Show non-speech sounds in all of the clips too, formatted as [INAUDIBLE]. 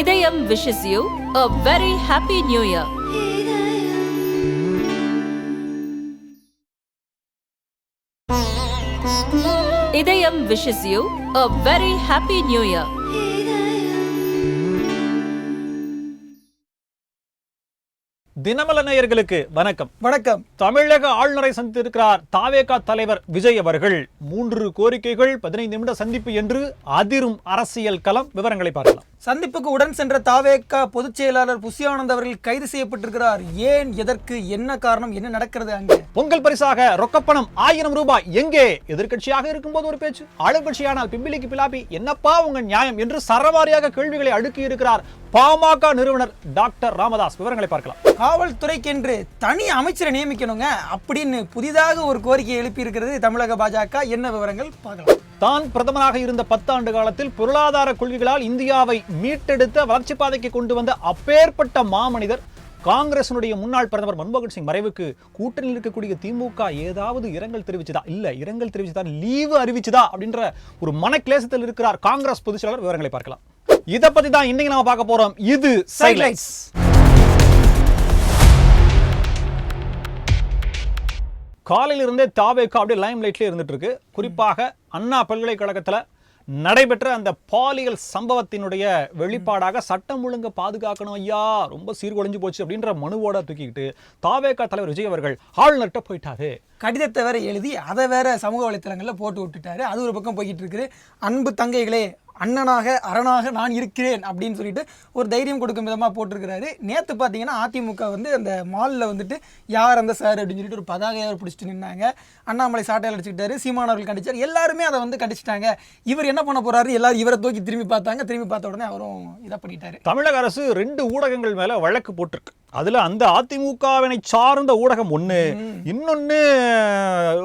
இதயம் wishes you a very happy new year. இதயம் wishes you a very happy new year. தினமல நேயர்களுக்கு வணக்கம். வணக்கம். தமிழக ஆளுநரை சந்தித்திருக்கிறார் தாவேகா தலைவர் விஜய் அவர்கள். மூன்று கோரிக்கைகள் பதினைந்து நிமிட சந்திப்பு என்று அதிரும் அரசியல் களம் விவரங்களை பார்க்கலாம். சந்திப்புக்கு உடன் சென்ற தாவேக்கா பொதுச் செயலாளர் புசியானந்த் அவர்கள் கைது செய்யப்பட்டிருக்கிறார். ஏன் எதற்கு என்ன காரணம் என்ன நடக்கிறது அங்கே? பொங்கல் பரிசாக ரொக்கப்பணம் ஆயிரம் ரூபாய். எங்கே? எதிர்க்கட்சியாக இருக்கும்போது ஒரு பேச்சு. ஆளுங்கட்சியானால் பிம்பிலிக்கு பிலாபி என்னப்பா உங்க நியாயம் என்று சரவாரியாக கேள்விகளை அடுக்கி இருக்கிறார் பாமக நிறுவனர் டாக்டர் ராமதாஸ். விவரங்களை பார்க்கலாம். காவல்துறைக்கென்று தனி அமைச்சரை நியமிக்கணுங்க அப்படின்னு புதிதாக ஒரு கோரிக்கை எழுப்பி இருக்கிறது தமிழக பாஜக. என்ன விவரங்கள்? பார்க்கலாம். தான் பிரதமராக இருந்த பத்தாண்டு காலத்தில் பொருளாதார கொள்கைகளால் இந்தியாவை மீட்டெடுத்த வளர்ச்சி பாதைக்கு கொண்டு வந்த அப்பேற்பட்ட மாமனிதர் காங்கிரசினுடைய முன்னாள் பிரதமர் மன்மோகன் சிங் மறைவுக்கு கூட்டணியில் இருக்கக்கூடிய திமுக ஏதாவது இரங்கல் தெரிவிச்சதா? இல்ல இரங்கல் தெரிவிச்சதா? லீவு அறிவிச்சதா? அப்படின்ற ஒரு மனக்லேசத்தில் இருக்கிறார் காங்கிரஸ் பொதுச் செயலாளர். விவரங்களை பார்க்கலாம். இதை பத்தி தான் இன்னைக்கு நாம பார்க்க போறோம். இது சைட்லைட்ஸ் காலையிலிருந்தே தாவேக்கா அப்படியே லைம் லைட்லேயே இருந்துட்டு இருக்கு. குறிப்பாக அண்ணா பல்கலைக்கழகத்தில் நடைபெற்ற அந்த பாலியல் சம்பவத்தினுடைய வெளிப்பாடாக சட்டம் ஒழுங்கு பாதுகாக்கணும் ஐயா ரொம்ப சீர்குலைஞ்சு போச்சு அப்படின்ற மனுவோட தூக்கிக்கிட்டு தாவேக்கா தலைவர் விஜய் அவர்கள் ஆளுநர்கிட்ட போயிட்டாரு. கடிதத்தை வேற எழுதி அதை வேற சமூக வலைத்தளங்களில் போட்டு விட்டுட்டாரு. அது ஒரு பக்கம் போய்கிட்டு இருக்குது. அன்பு தங்கைகளே அண்ணனாக அரணாக நான் இருக்கிறேன் அப்படின்னு சொல்லிட்டு ஒரு தைரியம் கொடுக்கும் விதமாக போட்டிருக்கிறாரு. நேற்று பார்த்தீங்கன்னா அதிமுக வந்து அந்த மாலில் வந்துட்டு யார் அந்த சார் அப்படின்னு சொல்லிட்டு ஒரு பதாகையார் பிடிச்சிட்டு நின்னாங்க. அண்ணாமலை சாட்டையில் அடிச்சுக்கிட்டாரு சீமானவர்கள் கண்டிச்சார். எல்லாருமே அதை வந்து கண்டிச்சிட்டாங்க. இவர் என்ன பண்ண போறாரு எல்லாரும் இவரை தூக்கி திரும்பி பார்த்தாங்க. திரும்பி பார்த்த உடனே அவரும் இதை பண்ணிட்டாரு. தமிழக அரசு ரெண்டு ஊடகங்கள் மேலே வழக்கு போட்டிருக்கு. அதுல அந்த அதிமுகவினை சார்ந்த ஊடகம் ஒண்ணு இன்னொன்னு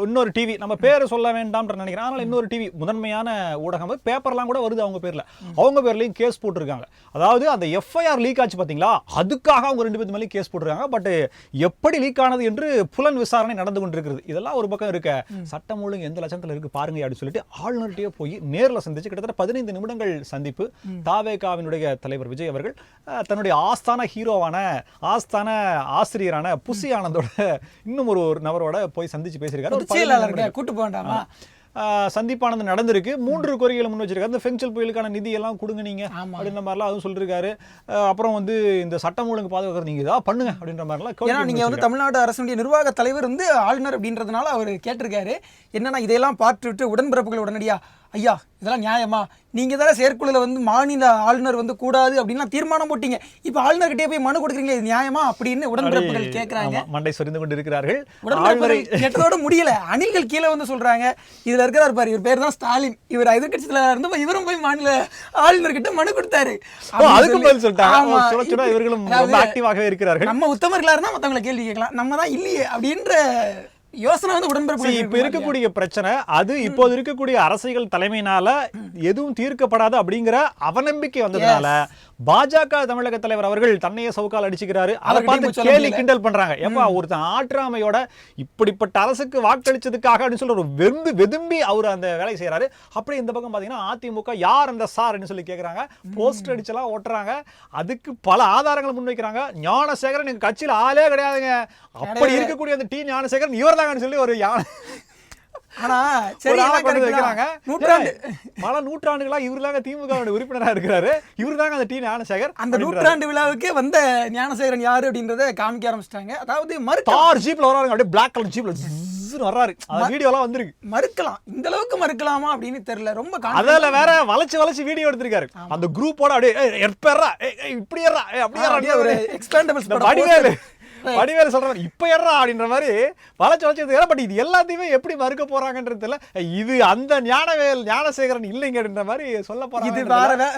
இன்னொரு டிவி நம்ம பேரை சொல்ல வேண்டாம்ன்ற நினைக்கிறேன். அதனால இன்னொரு டிவி முதன்மையான ஊடகம். பேப்பர்லாம் கூட வருது அவங்க பேர்ல. அவங்க பேர்லயும் கேஸ் போட்டிருக்காங்க. அதாவது அந்த எஃப்ஐஆர் லீக் ஆச்சு பாத்தீங்களா? அதுக்காக அவங்க ரெண்டு பேர் மேலேயும் கேஸ் போட்டிருக்காங்க. பட் எப்படி லீக் ஆனது என்று புலன் விசாரணை நடந்து கொண்டிருக்கிறது. இதெல்லாம் ஒரு பக்கம் இருக்க. சட்டம் ஒழுங்கு எந்த லட்சத்துல இருக்கு பாருங்க அப்படின்னு சொல்லிட்டு ஆளுநர்கிட்டயே போய் நேர்ல சந்திச்சு கிட்டத்தட்ட பதினைந்து நிமிடங்கள் சந்திப்பு. தாவேகாவினுடைய தலைவர் விஜய் அவர்கள் தன்னுடைய ஆஸ்தான ஹீரோவான ஆஸ்தான ஆசிரியரான புசி ஆனந்தோட இன்னும் ஒரு ஒரு நபரோட போய் சந்திச்சு பேசியிருக்காரு. கூட்டு போக வேண்டாமா? ஆஹ் சந்திப்பானது நடந்திருக்கு. மூன்று கோரிக்கைகளை முன் வச்சிருக்காரு. இந்த ஃபெங்சல் புயலுக்கான நிதி எல்லாம் கொடுங்க நீங்க. அப்படின்ற மாதிரிலாம் அதுவும் சொல்லிருக்காரு அப்புறம் வந்து இந்த சட்டம் ஒழுங்கு பாதுகாக்கிறது நீங்க ஏதாவது பண்ணுங்க அப்படின்ற மாதிரிலாம் ஏன்னா நீங்க வந்து தமிழ்நாடு அரசுடைய நிர்வாக தலைவர் வந்து ஆளுநர் அப்படின்றதுனால அவர் கேட்டிருக்காரு. என்னன்னா இதையெல்லாம் பார்த்துட்டு உடன்பிறப்புகள் உடனடியா ஐயா இதெல்லாம் நியாயமா? நீங்க தானே செயற்குழுல வந்து மாநில ஆளுநர் வந்து கூடாது அப்படின்னா தீர்மானம் போட்டீங்க. இப்போ ஆளுநர்கிட்டே போய் மனு கொடுக்குறீங்களே இது நியாயமா? அப்படின்னு உடன்பிறப்புகள் கேட்கறாங்க மண்டை சொரிந்து கொண்டு இருக்கிறார்கள் கேட்டதோட முடியல. அணில்கள் கீழே வந்து சொல்றாங்க. இதுல இருக்கிறார் பாரு இவர் பேர் தான் ஸ்டாலின். இவர் எதிர்கட்சி தலைவரா இருந்து இவரும் போய் மாநில ஆளுநர்கிட்ட மனு கொடுத்தாரு. அதுக்கு பதில் சொல்லிட்டாங்க. இவர்களும் ஆக்டிவாகவே இருக்கிறார்கள். நம்ம உத்தமர்களா இருந்தா மத்தவங்களை கேள்வி கேட்கலாம். நம்ம தான் இல்லையே அப்படின்ற யோசனை வந்து உடன்பிறப்பு இப்ப இருக்கக்கூடிய பிரச்சனை அது இப்போது இருக்கக்கூடிய அரசியல் தலைமையினால எதுவும் தீர்க்கப்படாது அப்படிங்கிற அவநம்பிக்கை வந்ததுனால பாஜக தமிழக தலைவர் அவர்கள் தன்னையே சவுக்கால் அடிச்சுக்கிறாரு. அதை பார்த்து கேலி. கிண்டல் பண்றாங்க. ஏப்பா ஒருத்தன் ஆற்றாமையோட இப்படிப்பட்ட அரசுக்கு வாக்களிச்சதுக்காக அப்படின்னு சொல்லி ஒரு வெம்பி வெதும்பி அவர் அந்த வேலையை செய்யறாரு அப்படி இந்த பக்கம் பாத்தீங்கன்னா அதிமுக யார் அந்த சார் அப்படின்னு சொல்லி கேக்குறாங்க. போஸ்டர் அடிச்செல்லாம் ஒட்டுறாங்க அதுக்கு பல ஆதாரங்களை முன்வைக்கிறாங்க. ஞானசேகரன் எங்க கட்சியில ஆளே கிடையாதுங்க. அப்படி. இருக்கக்கூடிய அந்த டி. ஞானசேகரன் இவர் சொல்லி ஒரு யானை பல நூற்றாண்டுகளா இவர் தாங்க திமுக உறுப்பினரா இருக்கிறாரு. இவர் தாங்க அந்த டி ஞானசேகர் அந்த நூற்றாண்டு விழாவுக்கு வந்த ஞானசேகரன் யாரு அப்படின்றத காமிக்க ஆரம்பிச்சிட்டாங்க. அதாவது மறுக்க தார் ஜீப்ல வராங்க அப்படியே பிளாக் கலர் ஜீப்ல வர்றாரு. அந்த வீடியோ எல்லாம் வந்திருக்கு. மறுக்கலாம். இந்த அளவுக்கு மறுக்கலாமா அப்படின்னு தெரியல. ரொம்ப அதுல வேற வளைச்சு வளைச்சு வீடியோ எடுத்திருக்காரு. அந்த குரூப்போட அப்படியே இப்படி ஏறா அப்படியே ஒரு எக்ஸ்பேண்டபிள்ஸ் வடிவேலு. [LAUGHS] வடிவேலு சொல்ற மாதிரி இப்ப ஏறா அப்படின்ற மாதிரி வளைச்சு வளைச்சு பட் இது எல்லாத்தையுமே எப்படி மறுக்க போறாங்கன்றது தெரியல. இது அந்த ஞானவேல் ஞானசேகரன் இல்லைங்க அப்படின்ற மாதிரி சொல்ல இது போறாங்க வேற வே-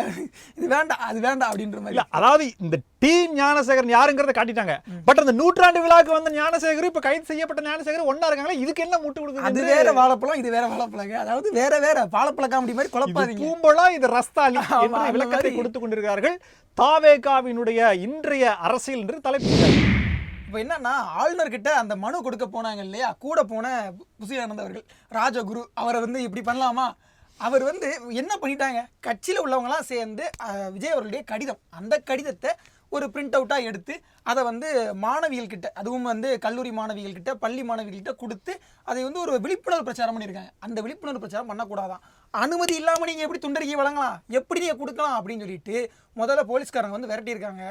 இது வேண்டாம் அது வேண்டாம் அப்படின்ற மாதிரி. அதாவது இந்த டீம் ஞானசேகரன் யாருங்கிறத காட்டிட்டாங்க. பட் அந்த நூற்றாண்டு விழாக்கு வந்த ஞானசேகர் இப்ப கைது செய்யப்பட்ட ஞானசேகர் ஒண்ணா இருக்காங்களா இதுக்கு என்ன முட்டு அது கொடுக்குது வேற வாழைப்பழம் இது வேற வாழைப்பழங்க. அதாவது வேற வேற வாழைப்பழ காமெடி மாதிரி இது குழப்பாதீங்க. பூம்பழா இது ரஸ்தாலி என்ற விளக்கத்தை. கொடுத்து கொண்டிருக்கிறார்கள் தாவேகாவினுடைய இன்றைய அரசியல் என்று தலைப்பு இப்போ என்னன்னா ஆளுநர்கிட்ட அந்த மனு கொடுக்க போனாங்க இல்லையா? கூட போன புசி அவர்கள் ராஜகுரு அவரை வந்து இப்படி பண்ணலாமா? அவர் வந்து என்ன பண்ணிட்டாங்க? கட்சியில் உள்ளவங்களாம் சேர்ந்து விஜய் அவர்களுடைய கடிதம் அந்த கடிதத்தை ஒரு பிரிண்ட் அவுட்டாக எடுத்து அதை வந்து மாணவிகள்கிட்ட அதுவும் வந்து கல்லூரி மாணவிகள்கிட்ட பள்ளி மாணவிகள்கிட்ட கொடுத்து அதை வந்து ஒரு விழிப்புணர்வு பிரச்சாரம் பண்ணியிருக்காங்க. அந்த விழிப்புணர்வு பிரச்சாரம் பண்ணக்கூடாதான். அனுமதி இல்லாமல் நீங்கள் எப்படி துண்டறிக்கை வழங்கலாம்? எப்படி நீங்கள் கொடுக்கலாம்? அப்படின்னு சொல்லிட்டு முதல்ல போலீஸ்காரங்க வந்து விரட்டியிருக்காங்க.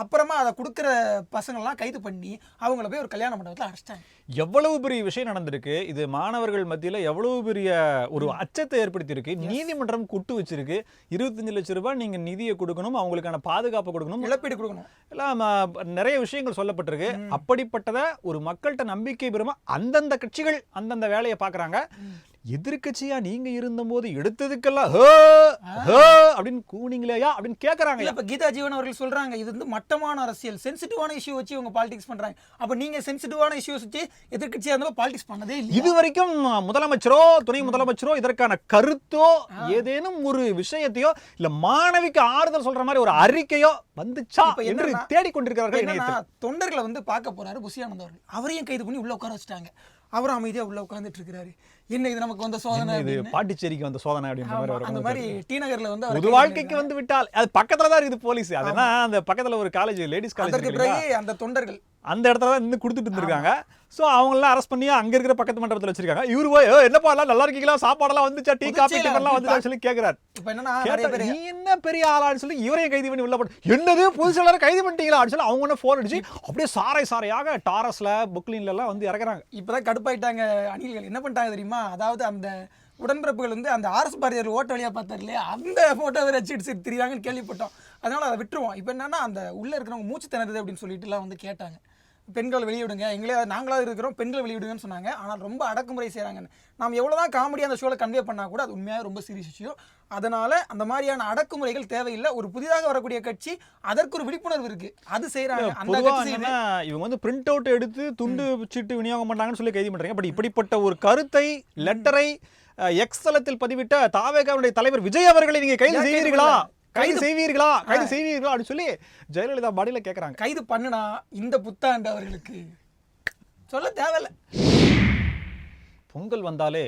அப்புறமா அதை கொடுக்குற பசங்கள்லாம் கைது பண்ணி அவங்கள போய் ஒரு கல்யாண மண்டபத்தில் அடைச்சிட்டாங்க. எவ்வளவு பெரிய விஷயம் நடந்திருக்கு? இது மாணவர்கள் மத்தியில எவ்வளவு பெரிய ஒரு அச்சத்தை ஏற்படுத்தியிருக்கு? நீதிமன்றம் குட்டு வச்சிருக்கு. இருபத்தஞ்சு லட்சம் ரூபாய் நீங்க நிதியை கொடுக்கணும் அவங்களுக்கான பாதுகாப்பு கொடுக்கணும். இழப்பீடு கொடுக்கணும். எல்லாம் நிறைய விஷயங்கள் சொல்லப்பட்டிருக்கு. அப்படிப்பட்டதை ஒரு மக்கள்கிட்ட நம்பிக்கை பெறுமா? அந்தந்த கட்சிகள் அந்தந்த வேலையை பார்க்கறாங்க. எதிர்க்கட்சியா நீங்க இருந்தபோது எடுத்ததுக்கெல்லாம் ஹே, ஹே அப்படின்னு கூனிங்களேயா அப்படின்னு கேக்குறாங்க. இல்ல இப்ப கீதா ஜீவன் அவர்கள் சொல்றாங்க இது வந்து மட்டமான அரசியல். சென்சிட்டிவான இஷ்யூ வச்சு இவங்க பாலிடிக்ஸ் பண்றாங்க. அப்ப நீங்க சென்சிட்டிவான இஷ்யூஸ் வச்சு எதிர்க்கட்சியா இருந்தாலும் பாலிடிக்ஸ் பண்ணதே இல்லை இது வரைக்கும் முதலமைச்சரோ துணை முதலமைச்சரோ இதற்கான கருத்தோ ஏதேனும் ஒரு விஷயத்தையோ இல்ல மாணவிக்கு ஆறுதல் சொல்ற மாதிரி ஒரு அறிக்கையோ வந்துச்சா என்று தேடிக்கொண்டிருக்கிறார்கள் தொண்டர்களை வந்து பார்க்க போறாரு புஷியானந்த் அவர்கள் அவரையும் கைது பண்ணி உள்ள உட்கார வச்சுட்டாங்க. அவரும் அமைதியா உள்ள உட்கார்ந்துட்டு இருக்கிறாரு. என்ன இது நமக்கு வந்த சோதனை இது. பாண்டிச்சேரிக்கு வந்த சோதனை அப்படின்ற மாதிரி வரும் அந்த மாதிரி டி நகர்ல வந்து பொது வாழ்க்கைக்கு வந்து விட்டால். அது பக்கத்துல தான் இருக்குது போலீஸ். அதுனா அந்த பக்கத்துல ஒரு காலேஜ் லேடிஸ் காலேஜ் அந்த தொண்டர்கள் அந்த இடத்துல தான் நின்று கொடுத்துட்டு இருந்திருக்காங்க. ஸோ அவங்களெல்லாம் அரெஸ்ட் பண்ணி அங்க இருக்கிற பக்கத்து மண்டபத்தில் வச்சிருக்காங்க. இவரு போய் "ஏய், என்னப்பா எல்லாம் நல்லா இருக்கீங்களா? சாப்பாடெல்லாம் வந்துச்சா? டீ டிஃபன்லாம் வந்து வந்துச்சா? சொல்லி பேர் நீ என்ன பெரிய ஆளான்னு சொல்லி இவரையும் கைது பண்ணி உள்ள போட்டு என்னது? புதுசு எல்லாரும் கைது பண்ணிட்டீங்களா? அப்படின்னு சொல்லி அவங்க ஒன்று ஃபோன் அடிச்சு அப்படியே சாரை சாரையாக டாரஸ்ல புக்லின்ல எல்லாம் வந்து இறக்குறாங்க. இப்பதான் கடுப்பாயிட்டாங்க அணில்கள். என்ன பண்ணிட்டாங்க தெரியுமா? அதாவது அந்த உடன்பிறப்புகள் வந்து அந்த ஆர்எஸ் பாரதியார் ஓட்ட வழியா பார்த்தாரு இல்லையா? அந்த போட்டோவை வச்சு எடுத்து திரியாங்கன்னு கேள்விப்பட்டோம். அதனால அதை விட்டுருவோம். இப்போ என்னன்னா அந்த உள்ள இருக்கிறவங்க மூச்சு திணறுது அப்படின்னு சொல்லிட்டு எல்லாம் வந்து கேட்டாங்க. பெண்கள் வெளியிடுங்க. எங்களே நாங்களாவது இருக்கிறோம். பெண்கள் வெளியிடுங்கன்னு சொன்னாங்க. ஆனால் ரொம்ப அடக்குமுறை செய்கிறாங்கன்னு நாம் எவ்வளோதான் காமெடி அந்த ஷோவில் கன்வே பண்ணால் கூட அது உண்மையாக ரொம்ப சீரியஸ் விஷயம் அதனால அந்த மாதிரியான அடக்குமுறைகள் தேவையில்லை. ஒரு புதிதாக வரக்கூடிய கட்சி அதற்கு ஒரு விழிப்புணர்வு இருக்கு. அது செய்கிறாங்க அந்த இவங்க வந்து பிரிண்ட் அவுட் எடுத்து துண்டு சீட்டு விநியோகம் பண்ணாங்கன்னு சொல்லி கைது பண்றாங்க. பட் இப்படிப்பட்ட ஒரு கருத்தை லெட்டரை எக்ஸ் தளத்தில் பதிவிட்ட தாவேகாவுடைய தலைவர் விஜய் அவர்களை நீங்க கைது கேட்கல? கைது செய்வீர்களா? கைது செய்வீர்களா? அப்படின்னு சொல்லி ஜெயலலிதா பாடியில கேக்குறாங்க. கைது பண்ணுனா இந்த புத்தாண்டு அவர்களுக்கு? சொல்ல தேவையில்ல. பொங்கல் வந்தாலே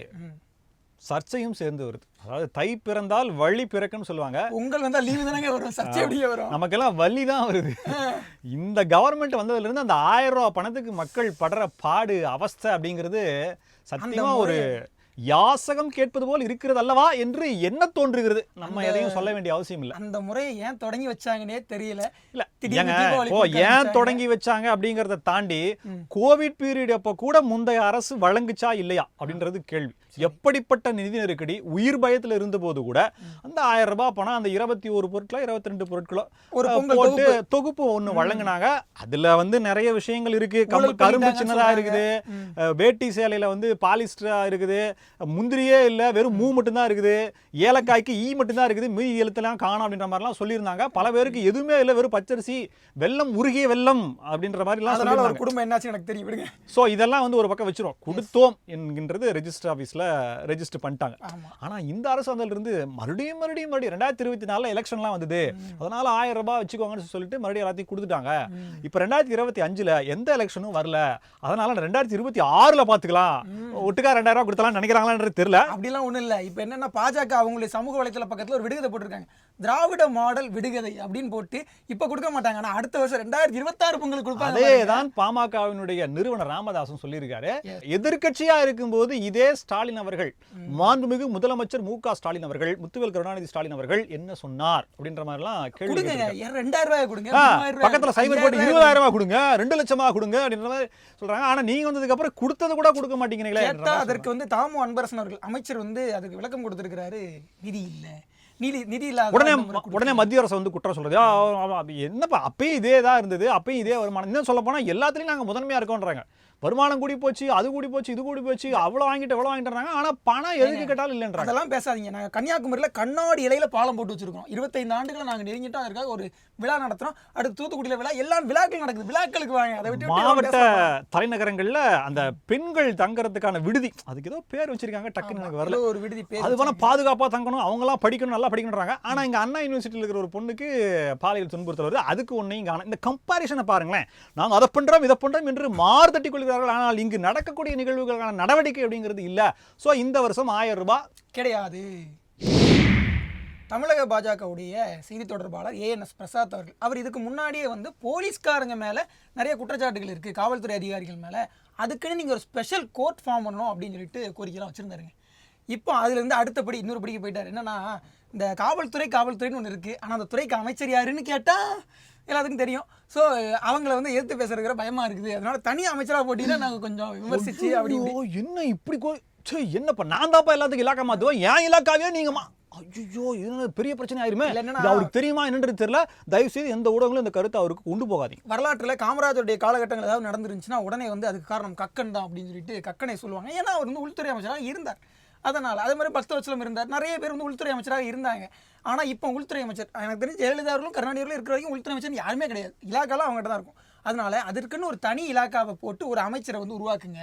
சர்ச்சையும் சேர்ந்து வருது. அதாவது தை பிறந்தால் வழி பிறக்குன்னு சொல்லுவாங்க. உங்கள் வந்தா லீவு தானங்க வரும். சர்ச்சை எப்படியே வரும்? நமக்கெல்லாம் வலி தான் வருது. இந்த கவர்மெண்ட் வந்ததுல இருந்து அந்த ஆயிரம் ரூபாய் பணத்துக்கு மக்கள் படுற பாடு அவஸ்தை அப்படிங்கிறது சத்தியமா ஒரு யாசகம் கேட்பது போல் இருக்கிறது அல்லவா என்று என்ன தோன்றுகிறது? நம்ம எதையும் சொல்ல வேண்டிய அவசியம் இல்லை. அந்த முறையை ஏன் தொடங்கி வச்சாங்கன்னே தெரியல. இல்ல கொடுக்க ஏன். தொடங்கி வச்சாங்க அப்படிங்கறத தாண்டி கோவிட் பீரியட் அப்ப கூட முந்தைய அரசு வழங்குச்சா இல்லையா அப்படின்றது கேள்வி. எப்படிப்பட்ட நிதி நெருக்கடி உயிர் பயத்துல இருந்தபோது கூட அந்த ஆயிரம் ரூபாய் பணம் அந்த இருபத்தி ஒரு பொருட்களோ இருபத்தி ரெண்டு பொருட்களோ போட்டு தொகுப்பு. ஒண்ணு வழங்குனாங்க. அதுல வந்து நிறைய விஷயங்கள் இருக்கு. கரும்பு சின்னதா. இருக்குது. வேட்டி சேலையில வந்து பாலிஸ்டரா இருக்குது. முந்திரியே இல்ல வெறும் மூ மட்டும்தான் இருக்குது. ஏலக்காய்க்கு ஈ மட்டும்தான் இருக்குது. மீதி எழுத்தெல்லாம் காணும் அப்படின்ற மாதிரிலாம் சொல்லியிருந்தாங்க. பல பேருக்கு எதுவுமே இல்லை வெறும் பச்சரிசி வெள்ளம் உருகிய வெள்ளம் அப்படின்ற மாதிரிலாம் அதனால ஒரு குடும்பம் என்னாச்சு எனக்கு தெரியும் விடுங்க. ஸோ இதெல்லாம் வந்து ஒரு பக்கம் வச்சிரும். கொடுத்தோம் என்கின்றது ரெஜிஸ்டர் ஆஃபீஸில் ரெஜிஸ்டர் பண்ணிட்டாங்க. ஆமா. ஆனா இந்த அரசு வந்ததுலேருந்து மறுபடியும் மறுபடியும் மறுபடியும் ரெண்டாயிரத்தி இருபத்தி நாலில் எலெக்ஷன்லாம் வந்தது. அதனால ஆயிரம் ரூபாய் வச்சுக்கோங்கன்னு சொல்லிட்டு மறுபடியும் எல்லாத்தையும் கொடுத்துட்டாங்க. இப்போ ரெண்டாயிரத்தி இருபத்தி அஞ்சுல எந்த எலெக்ஷனும் வரல. அதனால ரெண்டாயிரத்தி இருபத்தி ஆறுல பார்த்துக்கலாம் ஒட்டுக்கா ரெண்டாயிரம் ரூபாய் கொடுத்தலாம் நினைக்கிறாங்களான்றது தெரியல. அப்படிலாம் ஒண்ணும் இல்ல. இப்போ என்னன்னா பாஜக அவங்களுடைய சமூக வலைத்தள பக்கத்துல ஒரு விடுகதை போட்டிருக்காங்க. திராவிட மாடல் விடுகதை அப்படின்னு போட்டு இப்ப கொடுக்க மாட்டாங்க. ஆனா அடுத்த வருஷம் ரெண்டாயிரத்தி இருபத்தாறு பொங்கல் கொடுப்பாங்க அதே. தான் பாமகவினுடைய நிறுவனர் ராமதாசும் சொல்லியிருக்காரு. எதிர்க்கட்சியா இருக்கும்போது இதே ஸ்டாலின் அவர்கள் மாண்புமிகு முதலமைச்சர் மு க ஸ்டாலின் அவர்கள் முத்துவேல் கருணாநிதி ஸ்டாலின் அவர்கள் என்ன சொன்னார் அப்படின்ற மாதிரிலாம் கேள்வி ரெண்டாயிரம் ரூபாய் கொடுங்க பக்கத்துல சைபர் போட்டு இருபதாயிரம் ரூபாய் கொடுங்க ரெண்டு லட்சமா கொடுங்க அப்படின்ற மாதிரி சொல்றாங்க. ஆனா நீங்க வந்ததுக்கு அப்புறம் கொடுத்தது கூட கொடுக்க மாதிரி அதற்கு வந்து தாமு அன்பரசன் அவர்கள் அமைச்சர் வந்து அதுக்கு விளக்கம் கொடுத்திருக்கிறாரு. நிதி இல்ல. நிதி நிதி இல்லாத உடனே உடனே மத்திய அரசு வந்து குற்றம் சொல்றது. என்னப்பா அப்பயும் இதே தான் இருந்தது அப்பயும் இதே வருமானம். இன்னும் சொல்ல போனா எல்லாத்துலயும் நாங்க முதன்மையா இருக்கோன்றாங்க வருமானம் கூடி போச்சு அது கூடி போச்சு இது கூடி போச்சு அவ்வளவு வாங்கிட்டு எவ்வளவு வாங்கிட்டு ஆனா பணம் எதுக்கு கேட்டாலும் இல்லைன்றாங்க. அதெல்லாம் பேசாதீங்க. நாங்க கன்னியாகுமரியில கண்ணாடி இலையில பாலம் போட்டு வச்சிருக்கோம். இருபத்தைந்து ஆண்டுகளை நாங்க நெருங்கிட்டோம் அதற்காக ஒரு விழா நடத்துறோம். அடுத்து தூத்துக்குடியில விழா எல்லா விழாக்கள் நடக்குது. விழாக்களுக்கு வாங்க அதை விட்டு விட்டு மாவட்ட. தலைநகரங்கள்ல அந்த பெண்கள் தங்கறதுக்கான விடுதி அதுக்கு ஏதோ பேர் வச்சிருக்காங்க டக்குன்னு எனக்கு வரல. ஒரு விடுதி பேர் அது வேணா பாதுகாப்பா தங்கணும் அவங்களாம் படிக்கணும் நல்லா படிக்கணுன்றாங்க ஆனா இங்க அண்ணா யூனிவர்சிட்டியில் இருக்கிற ஒரு பொண்ணுக்கு பாலியல் துன்புறுத்தல் வருது. அதுக்கு ஒன்றையும் காணும். இந்த கம்பாரிசனை பாருங்களேன். நாங்க அதை பண்றோம் இதை பண்றோம் என்று மாறுதட்டி கொள்கிறார்கள் ஆனால் இங்கு நடக்கக்கூடிய நிகழ்வுகளுக்கான நடவடிக்கை அப்படிங்கிறது இல்லை. ஸோ இந்த வருஷம் ஆயிரம் ரூபாய் கிடையாது. தமிழக பாஜகவுடைய செய்தி தொடர்பாளர் ஏஎன்எஸ் பிரசாத் அவர்கள். அவர் இதுக்கு முன்னாடியே வந்து போலீஸ்காரங்க மேலே நிறைய குற்றச்சாட்டுகள் இருக்குது காவல்துறை அதிகாரிகள் மேலே. அதுக்குன்னு நீங்கள் ஒரு ஸ்பெஷல் கோர்ட் ஃபார்ம் பண்ணணும் அப்படின்னு சொல்லிட்டு கோரிக்கைலாம் வச்சுருந்தாருங்க. இப்போ அதுலேருந்து அடுத்தபடி இன்னொரு படிக்கு போயிட்டார். என்னன்னா இந்த காவல்துறை காவல்துறைன்னு ஒன்று இருக்குது ஆனால் அந்த துறைக்கு அமைச்சர் யாருன்னு கேட்டால் எல்லாத்துக்கும் தெரியும். ஸோ அவங்கள வந்து எதிர்த்து பேசுறதுக்கு பயமாக இருக்குது. அதனால தனி அமைச்சராக போட்டிங்கன்னா நாங்கள் கொஞ்சம் விமர்சிச்சு அப்படி என்ன இப்படி கோ என்னப்பா நான் தான்ப்பா எல்லாத்துக்கும் இலாக்கா மாத்துவேன். என் இலாக்காவே நீங்க மா ஐயோ இது என்ன பெரிய பிரச்சனை ஆயிருமே. இல்ல, என்னன்னா- இது அவருக்கு தெரியுமா என்னன்றது தெரியல. தயவு செய்து எந்த ஊடகங்களும் இந்த கருத்தை அவருக்கு கொண்டு போகாதீங்க. வரலாற்றில் காமராஜருடைய காலகட்டங்கள் ஏதாவது நடந்துருந்துச்சுன்னா உடனே வந்து அதுக்கு காரணம் கக்கன் தான் அப்படின்னு சொல்லிட்டு கக்கனை சொல்லுவாங்க. ஏன்னா அவர் வந்து உள்துறை அமைச்சராக இருந்தார். அதனால் அதே மாதிரி பக்தவச்சலம் இருந்தார். நிறைய பேர் வந்து உள்துறை அமைச்சராக இருந்தாங்க. ஆனால் இப்போ உள்துறை அமைச்சர் எனக்கு தெரிஞ்சு ஜெயலலிதா அவர்களும் கருணாநிதி அவர்களும் இருக்கிற வரைக்கும் உள்துறை அமைச்சர் யாருமே கிடையாது. இலாக்காலாம் அவங்ககிட்ட தான் இருக்கும். அதனால அதற்குன்னு ஒரு தனி இலாக்காவை போட்டு ஒரு அமைச்சரை வந்து உருவாக்குங்க.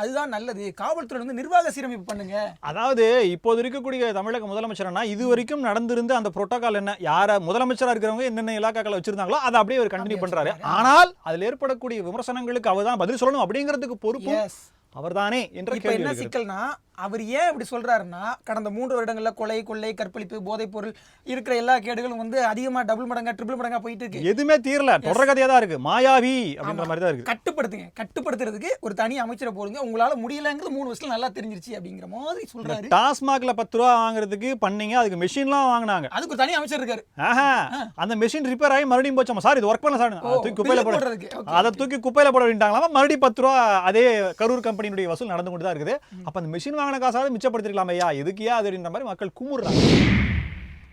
அதுதான் நல்லது. காவல்துறை வந்து நிர்வாக சீரமைப்பு பண்ணுங்க. அதாவது இப்போது இருக்கக்கூடிய தமிழக முதலமைச்சர்னா இது வரைக்கும் நடந்திருந்த அந்த புரோட்டோகால் என்ன? யார முதலமைச்சரா இருக்கிறவங்க என்னென்ன இலாக்காக்களை வச்சிருந்தாங்களோ அதை அப்படியே அவர் கண்டினியூ பண்றாரு. ஆனால் அதில் ஏற்படக்கூடிய விமர்சனங்களுக்கு அவர் தான் பதில் சொல்லணும் அப்படிங்கிறதுக்கு பொறுப்பு அவர்தானே என்ற என்ன. சிக்கல்னா அவர் ஏன் இப்படி சொல்றாருன்னா கடந்த மூன்று வருடங்கள்ல கொலை கொள்ளை கற்பழிப்பு போதைப் பொருள் இருக்கிற எல்லா கேடுகளும் வந்து அதிகமா டபுள் மடங்கா ட்ரிபிள் மடங்கா போயிட்டு இருக்கு. எதுவுமே தீரல. தொடர் கதையா தான் இருக்கு. மாயாவி அப்படின்ற மாதிரி தான் இருக்கு. கட்டுப்படுத்துங்க. கட்டுப்படுத்துறதுக்கு ஒரு தனி அமைச்சரை போடுங்க. உங்களால முடியலங்கிறது மூணு வருஷத்துல நல்லா தெரிஞ்சிருச்சு அப்படிங்கிற மாதிரி சொல்றாரு. டாஸ்மாக்ல பத்து ரூபா வாங்குறதுக்கு பண்ணீங்க. அதுக்கு மெஷின்லாம் வாங்கினாங்க. அதுக்கு ஒரு தனி அமைச்சர் இருக்காரு. ஆஹா. அந்த மெஷின் ரிப்பேர் ஆகி மறுபடியும் போச்சாமா சார் இது ஒர்க் பண்ணல சார். தூக்கி குப்பையில போடுறதுக்கு. அதை தூக்கி குப்பையில போட வேண்டாங்களாமா மறுபடியும் பத்து ரூபா அதே கரூர் கம்பெனியுடைய வசூல் நடந்து கொண்டு தான் இருக்குது. அப்ப அந்த மெஷின் வாங்கின காசாவது மிச்சப்படுத்திருக்கலாம் ஐயா. எதுக்கியா அது அப்படின்ற மாதிரி மக்கள் குமுறுறாங்க.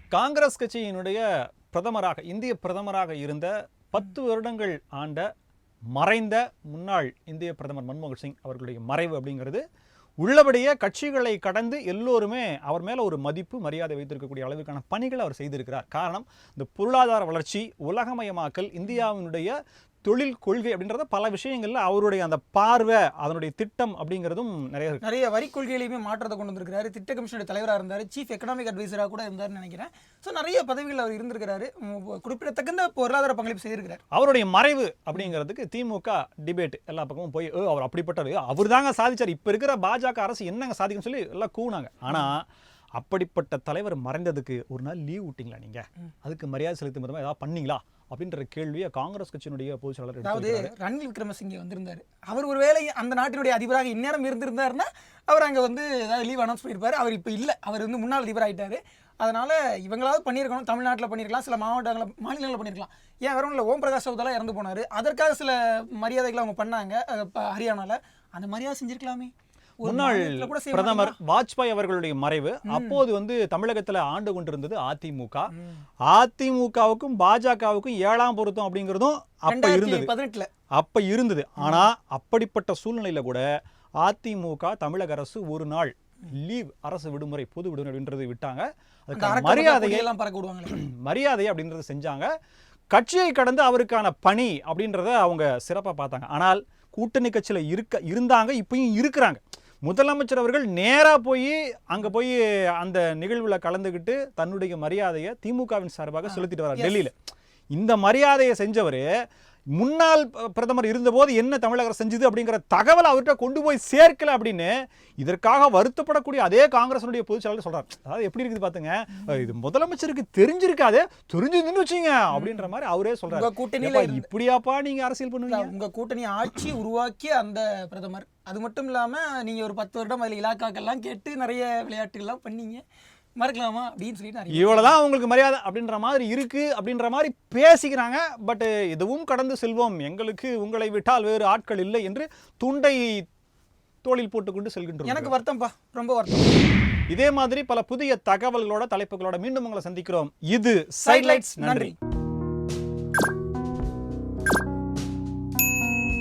காங்கிரஸ் கட்சியினுடைய பிரதமராக இந்திய பிரதமராக இருந்த பத்து வருடங்கள் ஆண்ட மறைந்த முன்னாள் இந்திய பிரதமர் மன்மோகன் சிங் அவர்களுடைய மறைவு அப்படிங்கிறது உள்ளபடியே கட்சிகளை கடந்து எல்லோருமே அவர் மேல ஒரு மதிப்பு மரியாதை வைத்திருக்கக்கூடிய அளவுக்கான பணிகளை அவர் செய்திருக்கிறார். காரணம் இந்த பொருளாதார வளர்ச்சி உலகமயமாக்கல் இந்தியாவினுடைய தொழில் கொள்கை அப்படின்றத பல விஷயங்கள்ல அவருடைய அந்த பார்வை அதனுடைய திட்டம் அப்படிங்கிறதும் நிறைய இருக்கு. நிறைய வரி கொள்கையிலையுமே மாற்றத்தை கொண்டு வந்திருக்காரு திட்ட கமிஷனுடைய தலைவராக இருந்தார். சீஃப் எக்கனாமிக் அட்வைசராக கூட இருந்தாருன்னு நினைக்கிறேன். ஸோ நிறைய பதவிகள் அவர் இருந்திருக்கிறாரு. குறிப்பிடத்தகுந்த பொருளாதார பங்களிப்பு செய்திருக்கிறார். அவருடைய மறைவு அப்படிங்கிறதுக்கு திமுக டிபேட் எல்லா பக்கமும் போய் "ஏ, அவர் அப்படிப்பட்டவர். அவர் தாங்க சாதிச்சார். இப்போ இருக்கிற பாஜக அரசு என்னங்க சாதிக்கும்னு சொல்லி எல்லாம் கூனாங்க ஆனா அப்படிப்பட்ட தலைவர் மறைந்ததுக்கு ஒரு நாள் லீவ் விட்டீங்களா நீங்க? அதுக்கு மரியாதை செலுத்தும் விதமா ஏதாவது பண்ணீங்களா? அப்படின்ற கேள்வியை காங்கிரஸ் கட்சியினுடைய பொதுச் செயலாளர் அதாவது ரணில் விக்ரமசிங்கே வந்திருந்தாரு. அவர் ஒரு வேளை அந்த நாட்டினுடைய அதிபராக இந்நேரம் இருந்திருந்தாருன்னா அவர் அங்கே வந்து ஏதாவது லீவ் அனௌன்ஸ் பண்ணியிருப்பாரு. அவர் இப்போ இல்லை. அவர் வந்து முன்னாள் அதிபர் ஆயிட்டாரு அதனால இவங்களாவது பண்ணியிருக்கணும். தமிழ்நாட்டில் பண்ணியிருக்கலாம். சில மாவட்டங்களில் மாநிலங்களில் பண்ணியிருக்கலாம். ஏன் வேற இல்லை ஓம் பிரகாஷ் சௌதாலா இறந்து போனார்? அதற்காக சில மரியாதைகளை அவங்க பண்ணாங்க ஹரியானால. அந்த மரியாதை செஞ்சிருக்கலாமே. முன்னாள் பிரதமர்? வாஜ்பாய் அவர்களுடைய மறைவு. அப்போது வந்து தமிழகத்துல ஆண்டு கொண்டிருந்தது அதிமுக. அதிமுகவுக்கும் பாஜகவுக்கும் ஏழாம் பொருத்தம் அப்படிங்கிறதும் அப்ப இருந்தது. அப்ப இருந்தது. ஆனா அப்படிப்பட்ட சூழ்நிலையில கூட அதிமுக தமிழக அரசு ஒரு நாள் லீவ் அரசு விடுமுறை பொது விடுமுறை அப்படின்றது விட்டாங்க. அதுக்கான மரியாதையை விடுவாங்களே [CLEARS THROAT] மரியாதை அப்படின்றத செஞ்சாங்க. கட்சியை கடந்து அவருக்கான பணி அப்படின்றத அவங்க சிறப்பா பார்த்தாங்க. ஆனால் கூட்டணி கட்சியில இருக்க இருந்தாங்க இப்பயும் இருக்கிறாங்க. முதலமைச்சர் அவர்கள் நேரா போய் அங்க போய் அந்த நிகழ்வுல கலந்துக்கிட்டு தன்னுடைய மரியாதையை திமுகவின் சார்பாக செலுத்திட்டு வரார். டெல்லியில இந்த மரியாதையை செஞ்சவர் முன்னாள் பிரதமர் இருந்தபோது என்ன தமிழக அரசு செஞ்சது அப்படிங்கிற தகவலை அவர்கிட்ட கொண்டு போய் சேர்க்கல அப்படின்னு இதற்காக வருத்தப்படக்கூடிய அதே காங்கிரஸினுடைய பொதுச் செயலாளர் சொல்றார். அதாவது எப்படி இருக்குது பாத்துங்க? அஹ் இது முதலமைச்சருக்கு தெரிஞ்சிருக்காது தெரிஞ்சிருந்துன்னு வச்சுங்க அப்படின்ற மாதிரி அவரே உங்க கூட்டணியில "ஏப்பா, இருந்து- இப்படியாப்பா நீங்க அரசியல் பண்ணுவீங்க? உங்க கூட்டணி ஆட்சி உருவாக்கிய அந்த பிரதமர். அது மட்டும் இல்லாம நீங்க ஒரு பத்து வருடம் அதில் இலாக்காக்கெல்லாம் கேட்டு நிறைய விளையாட்டுகள்லாம் பண்ணீங்க. மறக்கலாமா அப்படின்னு சொல்லிட்டு நிறைய இவ்வளவுதான் உங்களுக்கு மரியாதை அப்படின்ற மாதிரி இருக்கு அப்படின்ற மாதிரி பேசிக்கிறாங்க. பட் எதுவும் கடந்து செல்வோம். எங்களுக்கு உங்களை விட்டால் வேறு ஆட்கள் இல்லை என்று துண்டை தோளில் போட்டுக்கொண்டு செல்கின்றோம். எனக்கு வருத்தம்ப்பா ரொம்ப வருத்தம். இதே மாதிரி பல புதிய தகவல்களோட தலைப்புகளோட மீண்டும் உங்களை சந்திக்கிறோம். இது சைட்லைட்ஸ் நன்றி.